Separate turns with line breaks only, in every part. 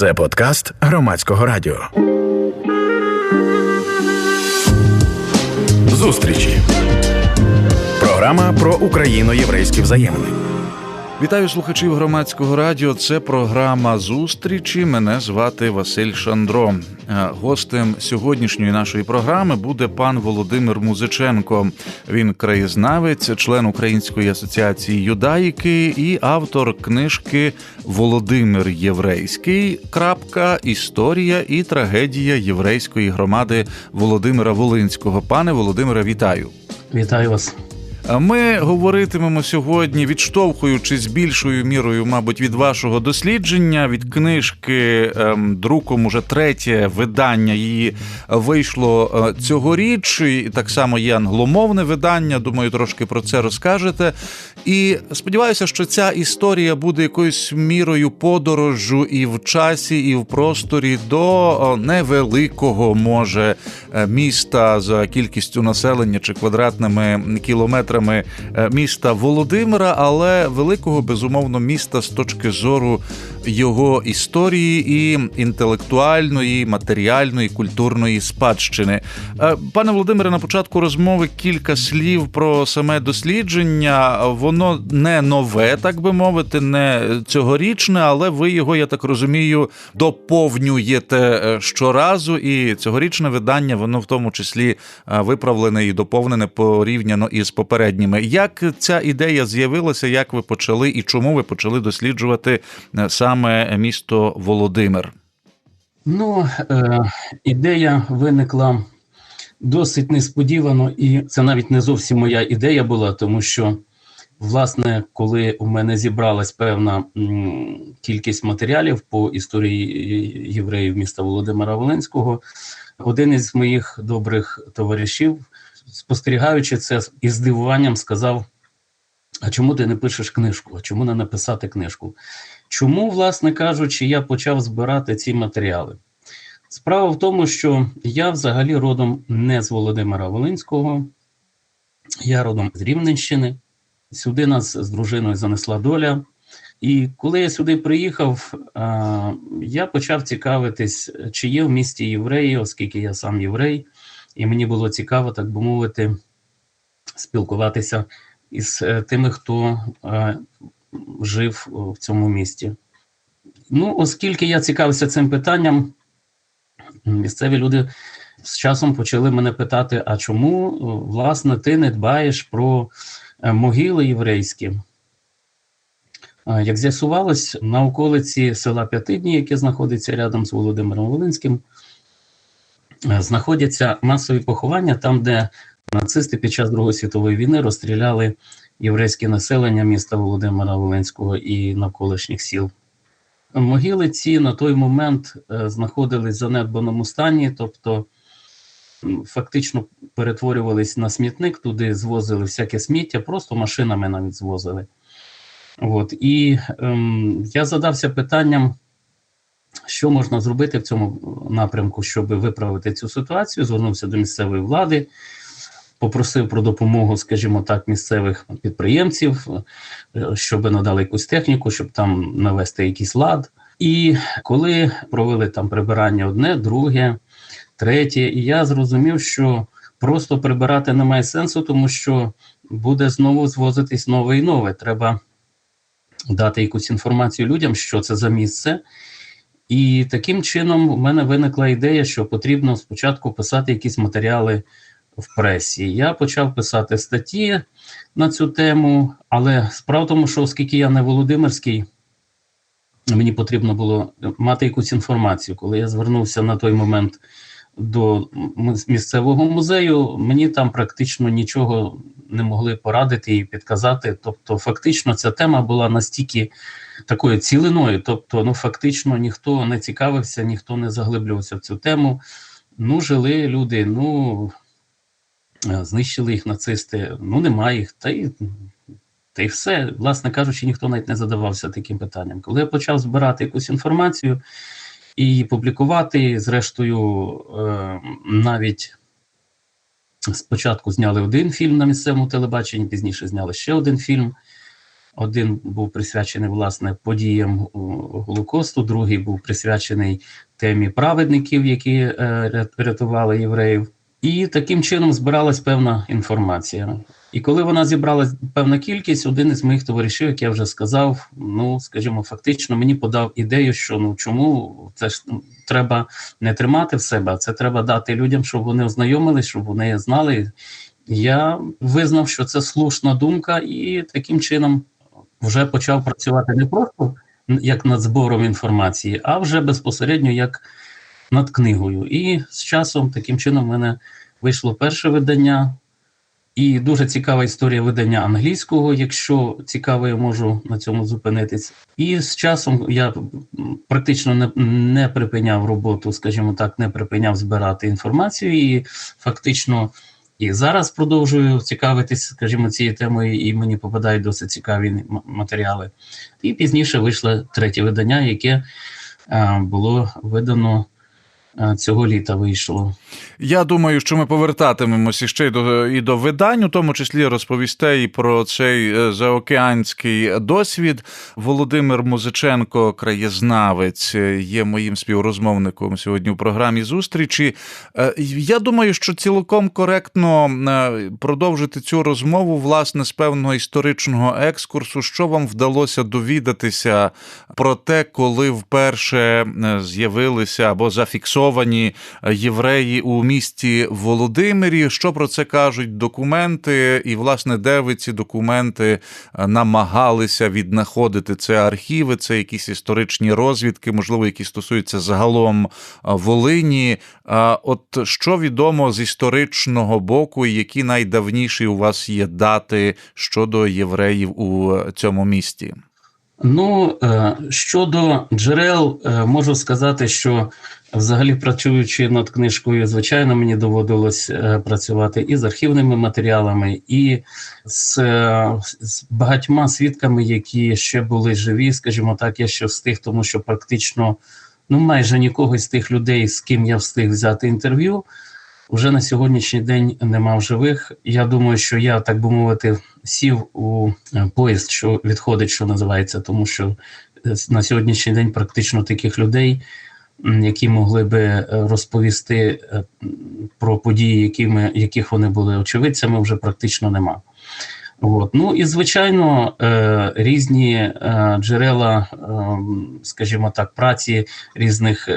Це подкаст громадського радіо. Зустрічі. Програма про україно-єврейські взаємини.
Вітаю слухачів громадського радіо. Це програма зустрічі. Мене звати Василь Шандро. Е, Гостем сьогоднішньої нашої програми буде пан Володимир Музиченко. Він краєзнавець, член Української асоціації юдаїки і автор книжки Володимир Єврейський. Крапка історія і трагедія єврейської громади Володимира Волинського. Пане Володимире, вітаю.
Вітаю вас.
Ми говоритимемо сьогодні, відштовхуючись більшою мірою, мабуть, від вашого дослідження, від книжки ем, друком уже третє видання її вийшло е, цьогоріч. І так само є англомовне видання. Думаю, трошки про це розкажете. І сподіваюся, що ця історія буде якоюсь мірою подорожу і в часі, і в просторі до невеликого може е, міста за кількістю населення чи квадратними кілометрами е, міста Володимира, але великого безумовно міста з точки зору його історії і інтелектуальної, матеріальної, культурної спадщини. Е, Пане Володимире, на початку розмови кілька слів про саме дослідження. Воно не нове, так би мовити, не цьогорічне, але ви його, я так розумію, доповнюєте е, щоразу. І цьогорічне видання, воно в тому числі виправлене і доповнене порівняно із попередніми. Як ця ідея з'явилася? Як ви почали і чому ви почали досліджувати е, саме місто Володимир?
Ну, е, ідея виникла досить несподівано, і це навіть не зовсім моя ідея була, тому що, власне, коли у мене зібралась певна кількість матеріалів по історії євреїв міста Володимира Волинського, один із моїх добрих товаришів, спостерігаючи це із здивуванням, сказав: А чому ти не пишеш книжку? А чому не написати книжку? Чому, власне кажучи, я почав збирати ці матеріали? Справа в тому, що я взагалі родом не з Володимира Волинського, я родом з Рівненщини. Сюди нас з дружиною занесла доля. І коли я сюди приїхав, я почав цікавитись, чи є в місті євреї, оскільки я сам єврей, і мені було цікаво, так би мовити, спілкуватися із е, тими, хто е, жив в цьому місті. Ну, оскільки я цікавився цим питанням, місцеві люди з часом почали мене питати: а чому, власне, ти не дбаєш про е, могили єврейські? Як з'ясувалось, на околиці села П'ятидні, яке знаходиться рядом з Володимиром Волинським, е, знаходяться масові поховання там, де нацисти під час Другої світової війни розстріляли єврейське населення міста Володимира Волинського і навколишніх сіл. Могили ці на той момент е, знаходились в занедбаному стані, тобто фактично перетворювались на смітник, туди звозили всяке сміття, просто машинами навіть звозили. От. І ем, я задався питанням, що можна зробити в цьому напрямку, щоб виправити цю ситуацію. Звернувся до місцевої влади, попросив про допомогу, скажімо так, місцевих підприємців, щоб надали якусь техніку, щоб там навести якийсь лад. І коли провели там прибирання одне, друге, третє, і я зрозумів, що просто прибирати немає сенсу, тому що буде знову звозитись нове і нове. Треба дати якусь інформацію людям, що це за місце. І таким чином у мене виникла ідея, що потрібно спочатку писати якісь матеріали в пресі. Я почав писати статті на цю тему, але справа в тому, що оскільки я не Володимирський, мені потрібно було мати якусь інформацію. Коли я звернувся на той момент до місцевого музею, мені там практично нічого не могли порадити і підказати. Тобто, фактично, ця тема була настільки такою цілиною, тобто, ну фактично ніхто не цікавився, ніхто не заглиблювався в цю тему. Ну, жили люди, ну е, знищили їх нацисти, ну немає їх, та й, та й все. Власне кажучи, ніхто навіть не задавався таким питанням. Коли я почав збирати якусь інформацію і публікувати, зрештою, е, навіть спочатку зняли один фільм на місцевому телебаченні, пізніше зняли ще один фільм. Один був присвячений власне подіям Голокосту, другий був присвячений темі праведників, які е, рятували євреїв. І таким чином збиралась певна інформація. І коли вона зібралась певна кількість, один із моїх товаришів, як я вже сказав, ну скажімо, фактично мені подав ідею, що ну чому це ж ну, треба не тримати в себе, а це треба дати людям, щоб вони ознайомились, щоб вони знали. Я визнав, що це слушна думка, і таким чином вже почав працювати не просто як над збором інформації, а вже безпосередньо як над книгою. І з часом таким чином в мене вийшло перше видання. І дуже цікава історія видання англійського. Якщо цікаво, я можу на цьому зупинитись. І з часом я практично не, не припиняв роботу, скажімо так, не припиняв збирати інформацію, і фактично і зараз продовжую цікавитись, скажімо, цією темою, і мені попадають досить цікаві матеріали. І пізніше вийшло третє видання, яке е, було видано цього літа. Вийшло.
Я думаю, що ми повертатимемося ще й до і до видань, у тому числі розповісте і про цей е, заокеанський досвід. Володимир Музиченко, краєзнавець, е, є моїм співрозмовником сьогодні у програмі зустрічі. Е, Я думаю, що цілком коректно е, продовжити цю розмову власне з певного історичного екскурсу, що вам вдалося довідатися про те, коли вперше е, з'явилися або зафіксовані е, євреї у місті Володимирі. Що про це кажуть документи, і власне де ви ці документи е, намагалися віднаходити? Це архіви, це якісь історичні розвідки, можливо, які стосуються загалом е, Волині. От що відомо з історичного боку, і які найдавніші у вас є дати щодо євреїв у цьому місті?
Ну щодо джерел, можу сказати, що взагалі працюючи над книжкою, звичайно, мені доводилось е, працювати і з архівними матеріалами, і з, е, з багатьма свідками, які ще були живі, скажімо так, я ще встиг, тому що практично ну майже нікого з тих людей, з ким я встиг взяти інтерв'ю. Вже на сьогоднішній день нема в живих. Я думаю, що я, так би мовити, сів у е, поїзд, що відходить, що називається, тому що на сьогоднішній день практично таких людей, які могли би е, розповісти е, про події, якими, яких вони були очевидцями, вже практично нема. От. Ну і звичайно, е, різні е, джерела, е, скажімо так, праці різних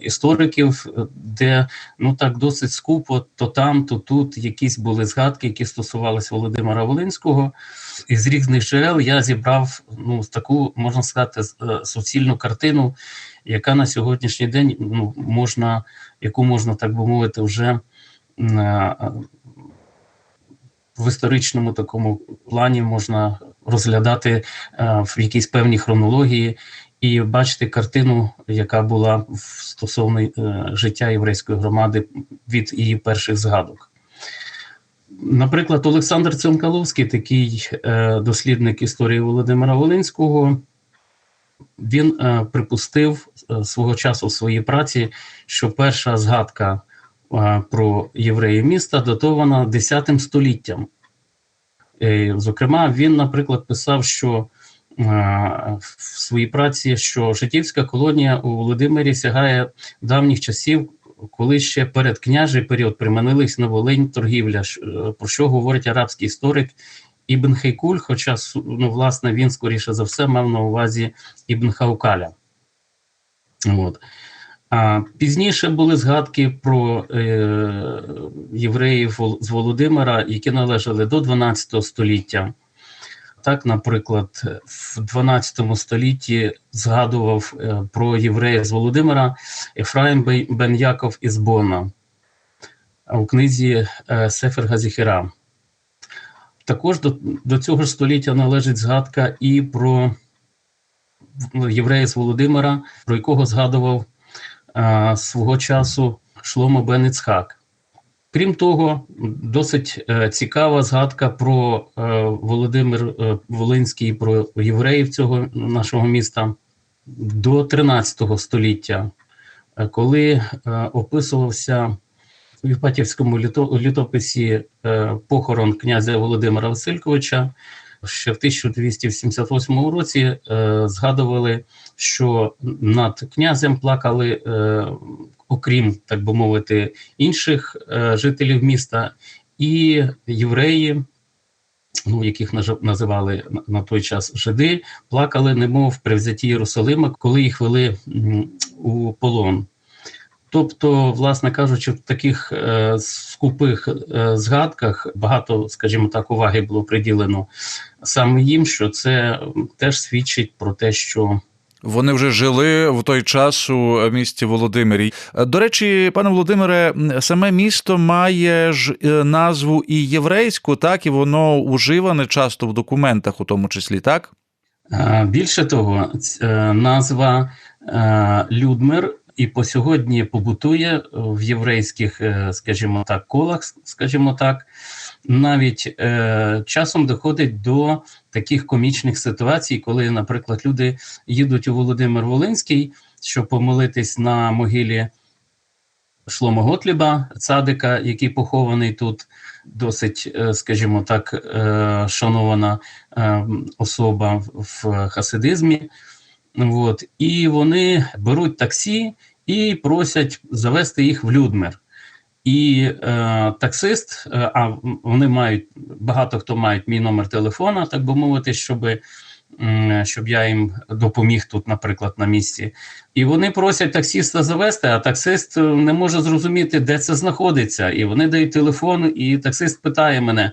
істориків, де ну так досить скупо, то там, то тут якісь були згадки, які стосувалися Володимира Волинського. Із різних джерел я зібрав ну таку, можна сказати, суцільну картину, яка на сьогоднішній день ну можна, яку можна так би мовити, вже в історичному такому плані можна розглядати е, в якійсь певній хронології і бачити картину, яка була стосовно е, життя єврейської громади від її перших згадок. Наприклад, Олександр Цинкаловський, такий е, дослідник історії Володимира Волинського, він припустив свого часу в своїй праці, що перша згадка про євреїв міста датована 10 століттям. Е, Зокрема, він, наприклад, писав, що е, в своїй праці, що жидівська колонія у Володимирі сягає давніх часів, коли ще перед княжий період приманились на Волинь торгівля, е, про що говорить арабський історик Ібн Хейкуль, хоча ну, власне він скоріше за все мав на увазі Ібн Хаукаля. От. Пізніше були згадки про е, євреїв з Володимира, які належали до 12 століття. Так, наприклад, в 12 столітті згадував е, про єврея з Володимира Ефраїм Бей- бен Яков із Бона у книзі е, Сефер Газіхіра. Також до, до цього ж століття належить згадка і про єврея з Володимира, про якого згадував е, свого часу Шломо бен. Крім того, досить е, цікава згадка про е, Володимир е, Волинський, про євреїв цього нашого міста до 13 століття, е, коли описувався в Іпатівському літописі похорон князя Володимира Васильковича, ще в 1278 році е, згадували, що над князем плакали, е, окрім так би мовити, інших е, жителів міста, і євреї, ну яких називали на- на той час жиди, плакали, немов при взятті Єрусалима, коли їх вели у полон. Тобто, власне кажучи, в таких е, скупих е, згадках багато, скажімо так, уваги було приділено саме їм, що це теж свідчить про те, що
Вони вже жили в той час у місті Володимирі. Е, До речі, пане Володимире, саме місто має ж е, назву і єврейську, так і воно уживане часто в документах, у тому числі, так?
Е, Більше того, назва Людмир і по сьогодні побутує в єврейських, е, скажімо так, колах, скажімо так, навіть е, часом доходить до таких комічних ситуацій, коли, наприклад, люди їдуть у Володимир Волинський, щоб помолитись на могилі Шлома Готліба, цадика, який похований тут, досить, е, скажімо так, е, шанована е, особа в хасидизмі. От. І вони беруть таксі і просять завести їх в Людмир. І е, таксист, е, а вони мають багато хто мають мій номер телефона, так би мовити, щоб, щоб я їм допоміг тут, наприклад, на місці. І вони просять таксиста завести, а таксист е, не може зрозуміти, де це знаходиться. І вони дають телефон, і таксист питає мене: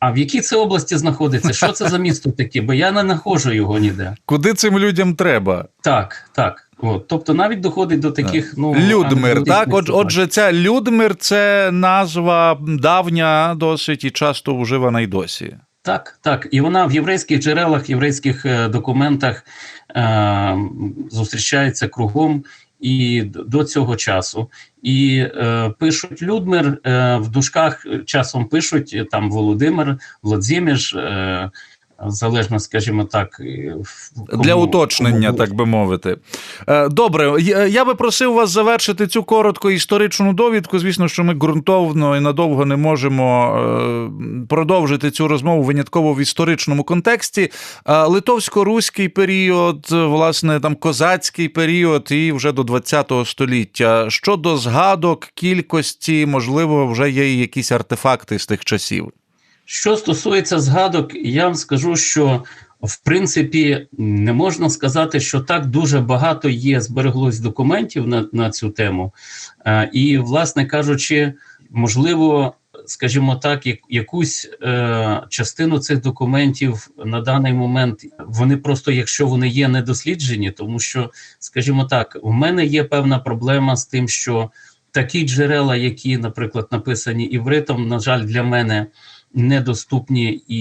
а в якій це області знаходиться? Що це за місто таке? Бо я не знаходжу його ніде.
Куди цим людям треба?
Так, так. От. Тобто навіть доходить до таких ну
Людмир, так? От, отже, ця Людмир це назва давня досить і часто вживана й досі.
Так, так. І вона в єврейських джерелах, єврейських е, документах е, зустрічається кругом і до цього часу. І е, пишуть Людмир е, в дужках часом пишуть там Володимир, Владзіміж, е, залежно, скажімо так,
Для уточнення,
кому-
так би мовити. Е, Добре, я- би просив вас завершити цю коротку історичну довідку. Звісно, що ми ґрунтовно і надовго не можемо е, продовжити цю розмову винятково в історичному контексті. Е, Литовсько-руський період, власне, там козацький період і вже до ХХ століття. Щодо згадок, кількості, можливо, вже є якісь артефакти з тих часів.
Що стосується згадок, я вам скажу, що в принципі не можна сказати, що так дуже багато є збереглось документів на, на цю тему. Е, і, власне кажучи, можливо, скажімо так, як, якусь е, частину цих документів на даний момент вони просто, якщо вони є недосліджені, тому що, скажімо так, у мене є певна проблема з тим, що такі джерела, які, наприклад, написані івритом, на жаль, для мене недоступні, і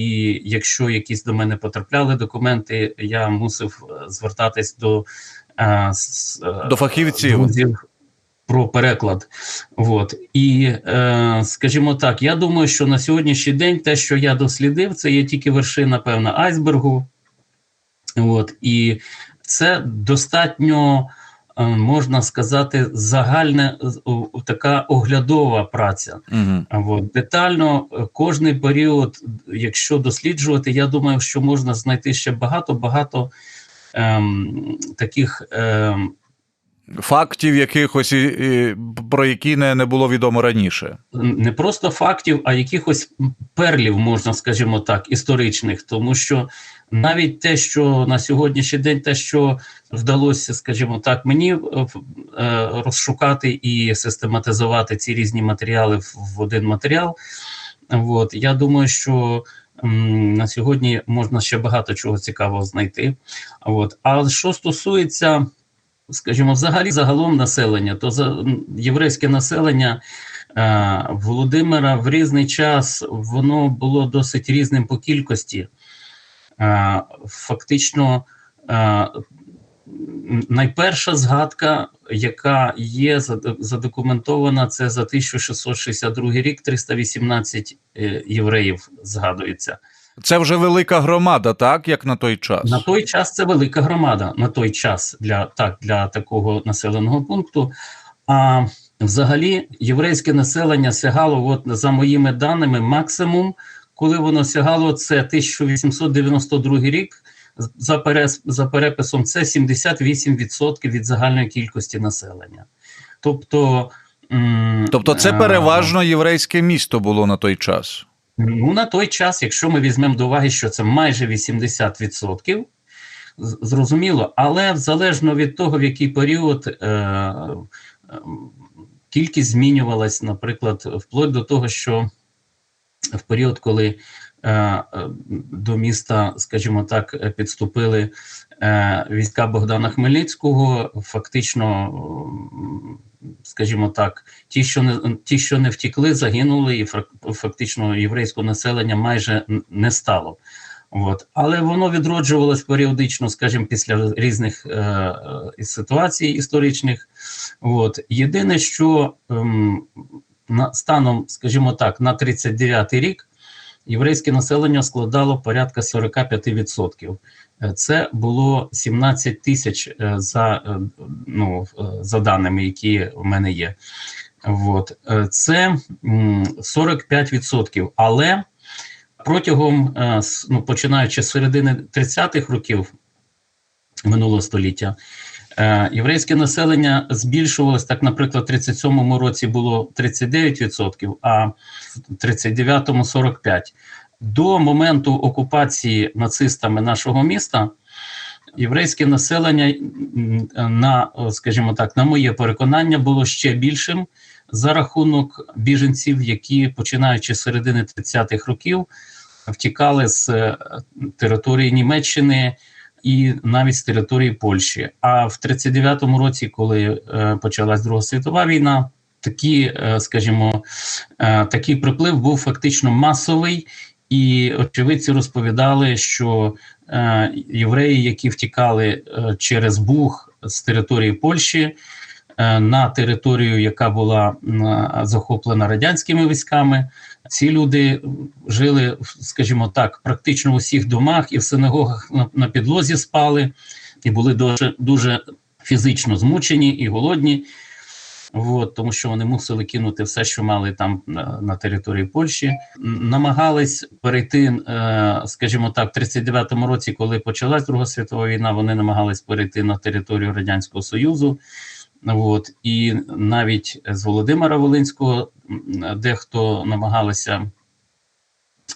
якщо якісь до мене потрапляли документи, я мусив е, звертатись до, е, с- е,
До фахівців.
друзів про переклад. От. І, е, скажімо так, я думаю, що на сьогоднішній день те, що я дослідив, це є тільки вершина, певна, айсбергу. От. І це достатньо. Е, Можна сказати, загальна така оглядова праця.
Угу.
От, детально е, кожний період, якщо досліджувати, я думаю, що можна знайти ще багато-багато ем, таких ем,
Фактів якихось, про які не, не було відомо раніше.
не просто фактів, а якихось перлів, можна, скажімо так, історичних, тому що навіть те, що на сьогоднішній день, те, що вдалося, скажімо так, мені е, е, розшукати і систематизувати ці різні матеріали в один матеріал. От, я думаю, що на сьогодні можна ще багато чого цікавого знайти. От. А що стосується, скажімо, взагалі загалом населення, то за єврейське населення е, Володимира в різний час воно було досить різним по кількості. Е, Фактично, е, найперша згадка, яка є задокументована, це за 1662 рік 318 е, євреїв згадується.
Це вже велика громада, так як на той час.
На той час це велика громада. На той час для так для такого населеного пункту. А взагалі єврейське населення сягало, от за моїми даними, максимум коли воно сягало, це 1892 рік. За, перес, за переписом, це 78% від загальної кількості населення. Тобто,
Тобто, це
е,
переважно єврейське місто було на той час.
Ну, на той час, якщо ми візьмемо до уваги, що це майже 80%, зрозуміло, але залежно від того, в який період е, е, кількість змінювалась, наприклад, вплоть до того, що в період, коли е, е, до міста, скажімо так, підступили е, війська Богдана Хмельницького, фактично, скажімо так, ті, що не ті, що не втікли, загинули, і фактично єврейського населення майже не стало. От. Але воно відроджувалось періодично, скажімо, після різних е, ситуацій історичних. От. Єдине, що ем, на, станом, скажімо так, на 39-й рік єврейське населення складало порядка 45%. Е, Це було 17 тисяч е, за, е, ну, за даними, які в мене є. От. Це 45%. Але протягом, ну, починаючи з середини 30-х років минулого століття, єврейське населення збільшувалось. Так, наприклад, в 37-му році було 39%, а в 39-му 45%. До моменту окупації нацистами нашого міста єврейське населення, на, скажімо так, на моє переконання, було ще більшим за рахунок біженців, які, починаючи з середини 30-х років, втікали з е, території Німеччини і навіть з території Польщі. А в 39-му році, коли е, почалась Друга світова війна, такі, е, скажімо, е, такий приплив був фактично масовий, і очевидці розповідали, що євреї, які втікали через Буг з території Польщі на територію, яка була захоплена радянськими військами, ці люди жили, скажімо так, практично в усіх домах і в синагогах на, на підлозі спали, і були дуже, дуже фізично змучені і голодні. От, тому що вони мусили кинути все, що мали там на, на території Польщі. Намагались перейти, е, скажімо так, в 39-му році, коли почалась Друга світова війна, вони намагались перейти на територію Радянського Союзу. От, і навіть з Володимира Волинського дехто намагалися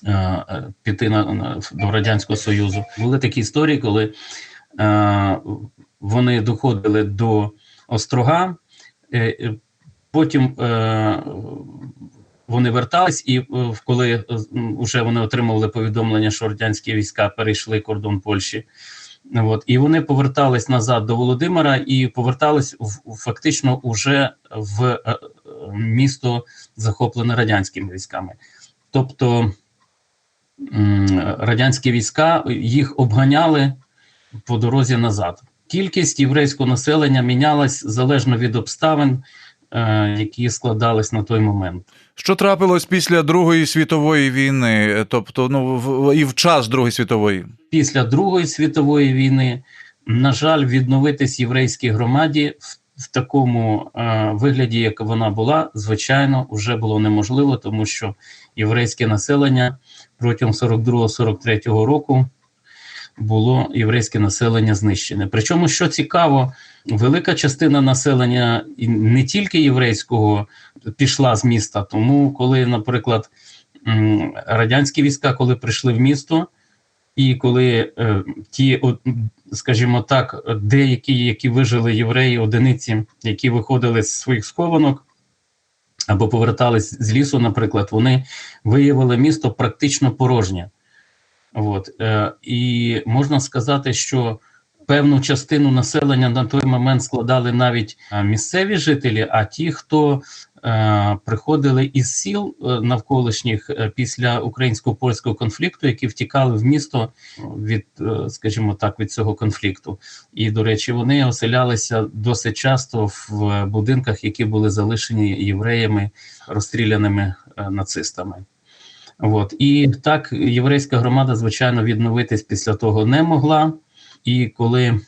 е, е, піти на, до Радянського Союзу. Були такі історії, коли е, вони доходили до Острога, потім вони вертались, і коли вже вони отримували повідомлення, що радянські війська перейшли кордон Польщі. От, і вони повертались назад до Володимира і повертались в, фактично уже в місто, захоплене радянськими військами. Тобто радянські війська їх обганяли по дорозі назад. Кількість єврейського населення мінялась залежно від обставин, е, які складались на той момент.
Що трапилось після Другої світової війни, тобто ну і в час Другої світової?
Після Другої світової війни, на жаль, відновитись єврейській громаді в, в такому е, вигляді, як вона була, звичайно, вже було неможливо, тому що єврейське населення протягом 42-43 року було єврейське населення знищене. Причому, що цікаво, велика частина населення не тільки єврейського пішла з міста. Тому, коли, наприклад, радянські війська, коли прийшли в місто, і коли е, ті, скажімо так, деякі, які вижили євреї, одиниці, які виходили з своїх схованок або повертались з лісу, наприклад, вони виявили місто практично порожнє. От, е, і можна сказати, що певну частину населення на той момент складали навіть місцеві жителі, а ті, хто приходили із сіл е, навколишніх е, після українсько польського конфлікту, які втікали в місто від, е, скажімо так, від цього конфлікту. І, до речі, вони оселялися досить часто в будинках, які були залишені євреями, розстріляними е, нацистами. От. І так єврейська громада, звичайно, відновитись після того не могла. І коли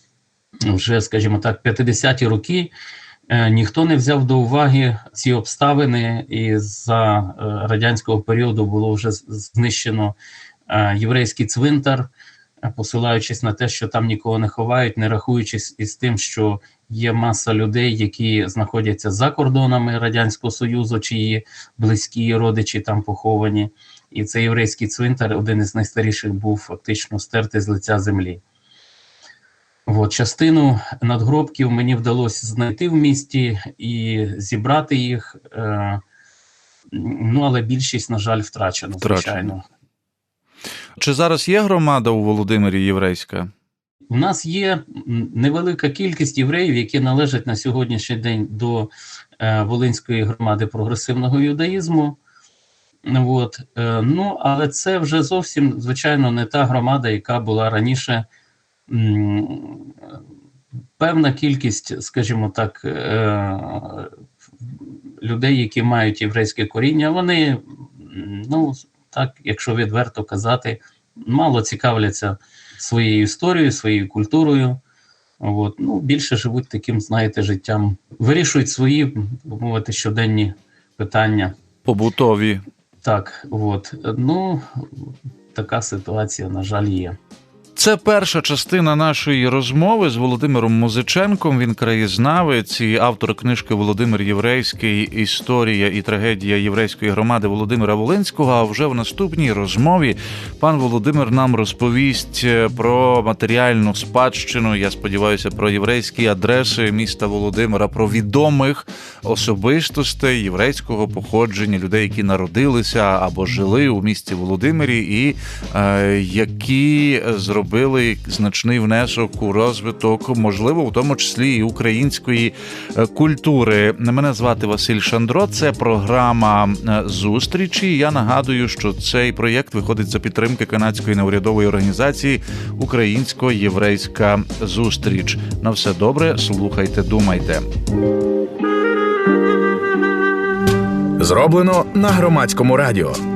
вже, скажімо так, 50-ті роки Е, Ніхто не взяв до уваги ці обставини, і за е, радянського періоду було вже знищено е, єврейський цвинтар, е, посилаючись на те, що там нікого не ховають, не рахуючись із тим, що є маса людей, які знаходяться за кордонами Радянського Союзу, чиї близькі родичі там поховані. І цей єврейський цвинтар, один із найстаріших, був фактично стертий з лиця землі. От, частину надгробків мені вдалося знайти в місті і зібрати їх. Е, ну, але більшість, на жаль, втрачено, звичайно.
Чи зараз є громада у Володимирі єврейська?
У нас є невелика кількість євреїв, які належать на сьогоднішній день до е, Волинської громади прогресивного юдаїзму. От, е, ну, але це вже зовсім, звичайно, не та громада, яка була раніше. Певна кількість, скажімо так, е, людей, які мають єврейське коріння, вони, ну, так, якщо відверто казати, мало цікавляться своєю історією, своєю культурою. От. Ну, більше живуть таким, знаєте, життям, вирішують свої, мовити, щоденні питання.
Побутові.
Так, от. Ну, така ситуація, на жаль, є.
Це перша частина нашої розмови з Володимиром Музиченком. Він краєзнавець і автор книжки Володимир Єврейський Історія і трагедія єврейської громади Володимира Волинського. А вже в наступній розмові пан Володимир нам розповість е, про матеріальну спадщину. Я сподіваюся, про єврейські адреси міста Володимира, про відомих особистостей єврейського походження, людей, які народилися або жили у місті Володимирі, і е, які зробили значний внесок у розвиток, можливо, в тому числі і української е, культури. Мене звати Василь Шандро. Це програма е, зустрічі. Я нагадую, що цей проєкт виходить за підтримки канадської неурядової організації Українсько-єврейська зустріч. На все добре, слухайте, думайте.
Зроблено на громадському радіо.